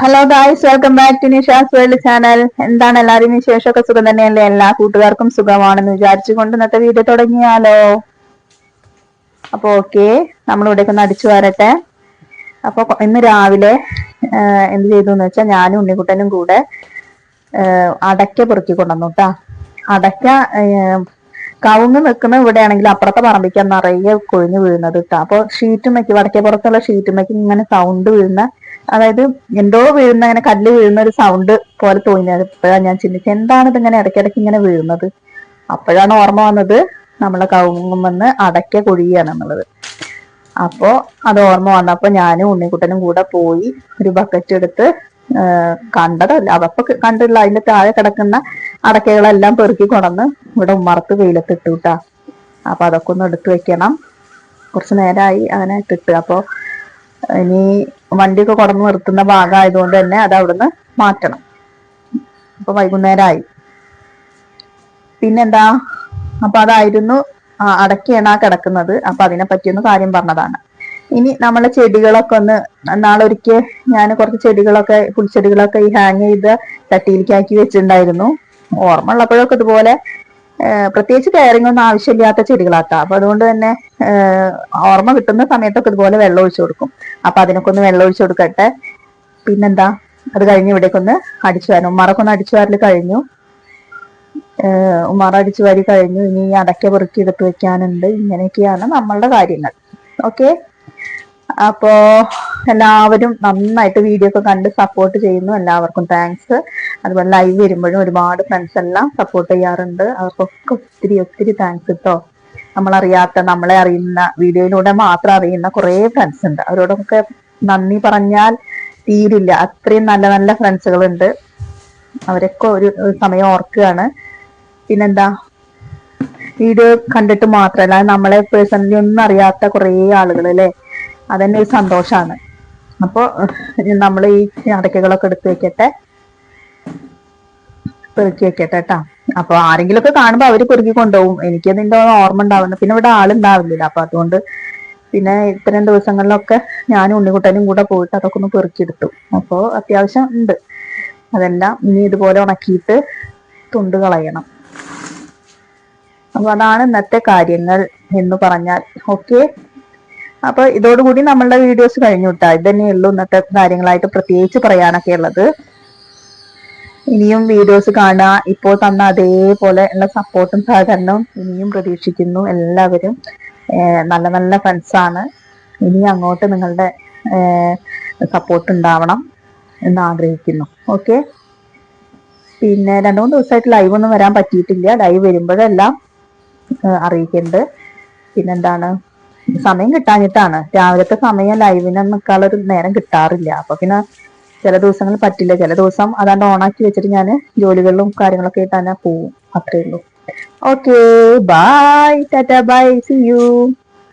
Hello guys welcome back to Nisha's world channel എന്താണ് എല്ലാവരും വിശേഷമൊക്കെ? സുഖം തന്നെയല്ലേ? എല്ലാ കൂട്ടുകാർക്കും സുഖമാണെന്ന് വിചാരിച്ചുകൊണ്ട് ഇന്നത്തെ വീഡിയോ തുടങ്ങിയാലോ? അപ്പൊ ഓക്കെ നമ്മൾ ഇവിടേക്ക് ഒന്ന് അടിച്ചു വരട്ടെ. അപ്പൊ ഇന്ന് രാവിലെ എന്ത് ചെയ്തു എന്ന് വെച്ചാൽ ഞാനും ഉണ്ണിക്കുട്ടനും കൂടെ അടയ്ക്ക പെറുക്കി കൊണ്ടുവന്നു കേട്ടാ. അടയ്ക്ക കവുങ്ങ് നിൽക്കുന്ന ഇവിടെയാണെങ്കിൽ അപ്പുറത്തെ പറമ്പിക്കാൻ നിറയെ കൊഴിഞ്ഞു വീഴുന്നത് കേട്ടോ. അപ്പൊ ഷീറ്റുമയ്ക്ക് വടക്കേ പുറത്തുള്ള ഷീറ്റുമയ്ക്ക് ഇങ്ങനെ സൗണ്ട് വീഴുന്ന അതായത് എന്തോ വീഴുന്ന ഇങ്ങനെ കല്ല് വീഴുന്ന ഒരു സൗണ്ട് പോലെ തോന്നിയത്. ഇപ്പോഴാണ് ഞാൻ ചിന്തിച്ചത്. എന്താണ് ഇങ്ങനെ ഇടയ്ക്കിടയ്ക്ക് ഇങ്ങനെ വീഴുന്നത്? അപ്പോഴാണ് ഓർമ്മ വന്നത് നമ്മളെ കവുങ്ങുമെന്ന് അടയ്ക്ക കൊഴിയാണ് എന്നുള്ളത്. അപ്പോ അത് ഓർമ്മ വന്നപ്പോ ഞാനും ഉണ്ണിക്കുട്ടനും കൂടെ പോയി ഒരു ബക്കറ്റ് എടുത്ത് കണ്ടതല്ല അതപ്പൊ കണ്ടില്ല. അതിന്റെ താഴെ കിടക്കുന്ന അടക്കകളെല്ലാം പെറുക്കി കൊണ്ടന്ന് ഇവിടെ ഉമ്മറത്ത് വെയിലത്തിട്ടു കിട്ടാ അപ്പൊ അതൊക്കെ ഒന്ന് എടുത്തു വെക്കണം. കുറച്ച് നേരമായി അങ്ങനെ ഇട്ടിട്ട്. അപ്പൊ ഇനി വണ്ടിയൊക്കെ കുടന്ന് നിർത്തുന്ന ഭാഗമായതുകൊണ്ട് തന്നെ അത് അവിടുന്ന് മാറ്റണം. അപ്പൊ വൈകുന്നേരമായി പിന്നെന്താ? അപ്പൊ അതായിരുന്നു അടക്കിയാണ് ആ കിടക്കുന്നത്. അപ്പൊ അതിനെ പറ്റിയൊന്ന് കാര്യം പറഞ്ഞതാണ്. ഇനി നമ്മളെ ചെടികളൊക്കെ ഒന്ന് നാളൊരിക്കൽ ഞാൻ കുറച്ച് ചെടികളൊക്കെ പുൽച്ചെടികളൊക്കെ ഈ ഹാങ് ചെയ്ത് തട്ടിയിലേക്ക് ആക്കി വെച്ചിട്ടുണ്ടായിരുന്നു. ഓർമ്മ ഉള്ളപ്പോഴൊക്കെ ഇതുപോലെ പ്രത്യേകിച്ച് കെയറിംഗ് ഒന്നും ആവശ്യമില്ലാത്ത ചെടികളാട്ടാ. അപ്പൊ അതുകൊണ്ട് തന്നെ ഓർമ്മ കിട്ടുന്ന സമയത്തൊക്കെ ഇതുപോലെ വെള്ളം ഒഴിച്ചു കൊടുക്കും. അപ്പൊ അതിനൊക്കെ ഒന്ന് വെള്ളം ഒഴിച്ചു കൊടുക്കട്ടെ. പിന്നെന്താ? അത് കഴിഞ്ഞ് ഇവിടേക്കൊന്ന് അടിച്ചു വരണം. ഉമ്മാറൊക്കെ ഒന്ന് അടിച്ചു വാരൽ കഴിഞ്ഞു. ഉമ്മാറ അടിച്ചു വാരി കഴിഞ്ഞു. ഇനി അടയ്ക്ക പെറുക്കി എടുത്ത് വെക്കാനുണ്ട്. ഇങ്ങനെയൊക്കെയാണ് നമ്മളുടെ കാര്യങ്ങൾ. ഓക്കെ? അപ്പോ എല്ലാവരും നന്നായിട്ട് വീഡിയോ ഒക്കെ കണ്ട് സപ്പോർട്ട് ചെയ്യുന്നു. എല്ലാവർക്കും താങ്ക്സ് അതുപോലെ ലൈവ് വരുമ്പോഴും ഒരുപാട് ഫ്രണ്ട്സ് എല്ലാം സപ്പോർട്ട് ചെയ്യാറുണ്ട്. അവർക്കൊക്കെ ഒത്തിരി ഒത്തിരി താങ്ക്സ് കേട്ടോ നമ്മളറിയാത്ത നമ്മളെ അറിയുന്ന വീഡിയോയിലൂടെ മാത്രം അറിയുന്ന കുറേ ഫ്രണ്ട്സ് ഉണ്ട്. അവരോടൊക്കെ നന്ദി പറഞ്ഞാൽ തീരില്ല. അത്രയും നല്ല നല്ല ഫ്രണ്ട്സുകളുണ്ട് അവരൊക്കെ ഒരു സമയം ഓർക്കുകയാണ്. പിന്നെന്താ? വീഡിയോ കണ്ടിട്ട് മാത്രമല്ല നമ്മളെ പേഴ്സണലി ഒന്നും അറിയാത്ത കുറേ ആളുകൾ അല്ലേ? അതന്നെ ഒരു സന്തോഷമാണ്. അപ്പോൾ നമ്മൾ ഈ അടയ്ക്കകളൊക്കെ എടുത്ത് വെക്കട്ടെ. പെറുക്കി വെക്കട്ടെ കേട്ടാ. അപ്പൊ ആരെങ്കിലും ഒക്കെ കാണുമ്പോ അവർ പെറുക്കി കൊണ്ടുപോകും. എനിക്ക് അതിന്റെ ഓർമ്മ ഉണ്ടാവുന്നു പിന്നെ ഇവിടെ ആളുണ്ടാവില്ല അപ്പൊ അതുകൊണ്ട് പിന്നെ ഇത്രയും ദിവസങ്ങളിലൊക്കെ ഞാനും ഉണ്ണിക്കുട്ടനും കൂടെ പോയിട്ട് അതൊക്കെ ഒന്ന് പെറുക്കിയെടുത്തു. അപ്പോൾ അത്യാവശ്യം ഉണ്ട്. അതെല്ലാം ഇനി ഇതുപോലെ ഉണക്കിയിട്ട് തുണ്ട് കളയണം. അപ്പൊ അതാണ് ഇന്നത്തെ കാര്യങ്ങൾ എന്ന് പറഞ്ഞാൽ. ഓക്കെ? അപ്പൊ ഇതോടുകൂടി നമ്മളുടെ വീഡിയോസ് കഴിഞ്ഞു കിട്ടാം. ഇത് തന്നെയുള്ളൂ ഇന്നത്തെ കാര്യങ്ങളായിട്ട് പ്രത്യേകിച്ച് പറയാനൊക്കെ ഉള്ളത്. ഇനിയും വീഡിയോസ് കാണുക ഇപ്പോൾ തന്ന അതേപോലെ ഉള്ള സപ്പോർട്ടും സഹകരണവും ഇനിയും പ്രതീക്ഷിക്കുന്നു എല്ലാവരും. നല്ല നല്ല ഫ്രണ്ട്സാണ് ഇനി അങ്ങോട്ട് നിങ്ങളുടെ സപ്പോർട്ട് ഉണ്ടാവണം എന്ന് ആഗ്രഹിക്കുന്നു. ഓക്കെ പിന്നെ രണ്ടു മൂന്ന് ദിവസമായിട്ട് ലൈവ് ഒന്നും വരാൻ പറ്റിയിട്ടില്ല. ലൈവ് വരുമ്പോഴെല്ലാം അറിയിക്കുന്നുണ്ട് പിന്നെന്താണ്? സമയം കിട്ടാഞ്ഞിട്ടാണ്. രാവിലത്തെ സമയം ലൈവിനൊന്നും നിൽക്കാനുള്ള ഒരു നേരം കിട്ടാറില്ല. അപ്പൊ പിന്നെ ചില ദിവസങ്ങൾ പറ്റില്ല. ചില ദിവസം അതാണ്ട് ഓണാക്കി വെച്ചിട്ട് ഞാൻ ജോലികളിലും കാര്യങ്ങളൊക്കെ ആയിട്ട് തന്നെ പോവും. അത്രേ ഉള്ളൂ. Okay bye tata bye see you